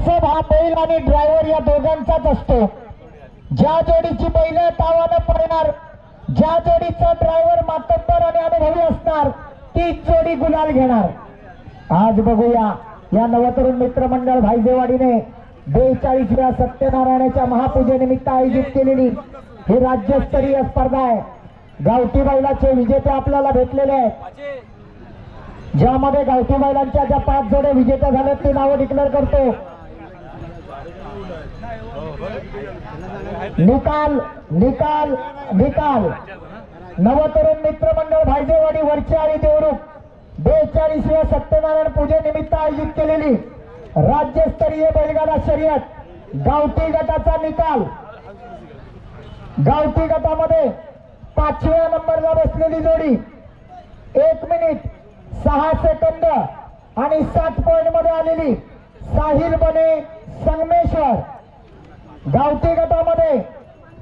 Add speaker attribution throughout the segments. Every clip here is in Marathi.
Speaker 1: नसब हा बैल आणि ड्रायव्हर या दोघांचाच असतो. ज्या जोडीची बैल तावानं पडणार. ज्या जोडीचा ड्रायव्हर मातब्बर आणि अनुभवी असणार तीच जोडी गुलाल घेणार. आज बघूया या नवतरुण मित्रमंडळ भाईजेवाडीने बेचाळीसव्या सत्यनारायणाच्या महापूजेनिमित्त आयोजित केलेली ही राज्यस्तरीय स्पर्धा आहे. गावठी बैलाचे विजेते आपल्याला भेटलेले आहेत. ज्यामध्ये गावठी बैलांच्या ज्या पाच जोड्या विजेत्या झाल्यात ती नावं डिक्लेअर करतो. निकाल निकाल निकाल. नवतरुण मित्रमंडळ भायदेवाडी वरचे आणि देवरूप बेचाळीसव्या सत्यनारायण पूजेनिमित्त आयोजित केलेली राज्यस्तरीय बैलगाडा शर्यत गावठी गटाचा निकाल. गावठी गटामध्ये पाचव्या नंबरला बसलेली जोडी. एक मिनिट सहा सेकंद आणि सात पॉइंटमध्ये आलेली साहिल बने संगमेश्वर. गावठी गटामध्ये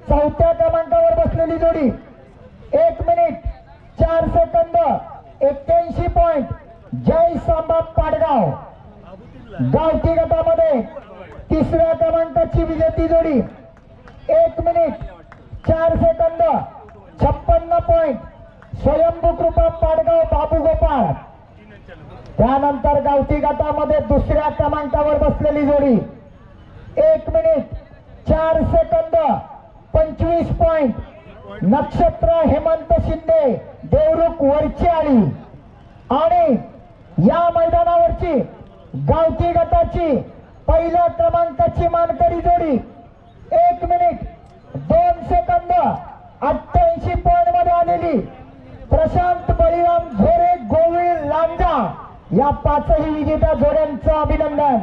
Speaker 1: चौथ्या क्रमांकावर बसलेली जोडी. एक मिनिट चार सेकंद एक्क्याऐंशी पॉइंट जय सांबा पाडगाव. गावठी गटामध्ये तिसऱ्या क्रमांकाची विजेती जोडी. एक मिनिट चार सेकंद छप्पन्न पॉइंट स्वयंभू कृपा पाडगाव बाबू गोपाळ. त्यानंतर गावठी गटामध्ये दुसऱ्या क्रमांकावर बसलेली जोडी. एक मिनिट चार सेकंद पंचवीस पॉइंट नक्षत्र हेमंत शिंदे देवरुख वरची आली आणि या मैदानावरची गावठी गटाची पहिल्या क्रमांकाची मानकरी जोडी. एक मिनिट दोन सेकंद अठ्ठ्याऐंशी पॉइंटमध्ये आलेली प्रशांत बळीराम झोरे गोविळ लांजा या पाचही विजेत्या जोड्यांचं अभिनंदन.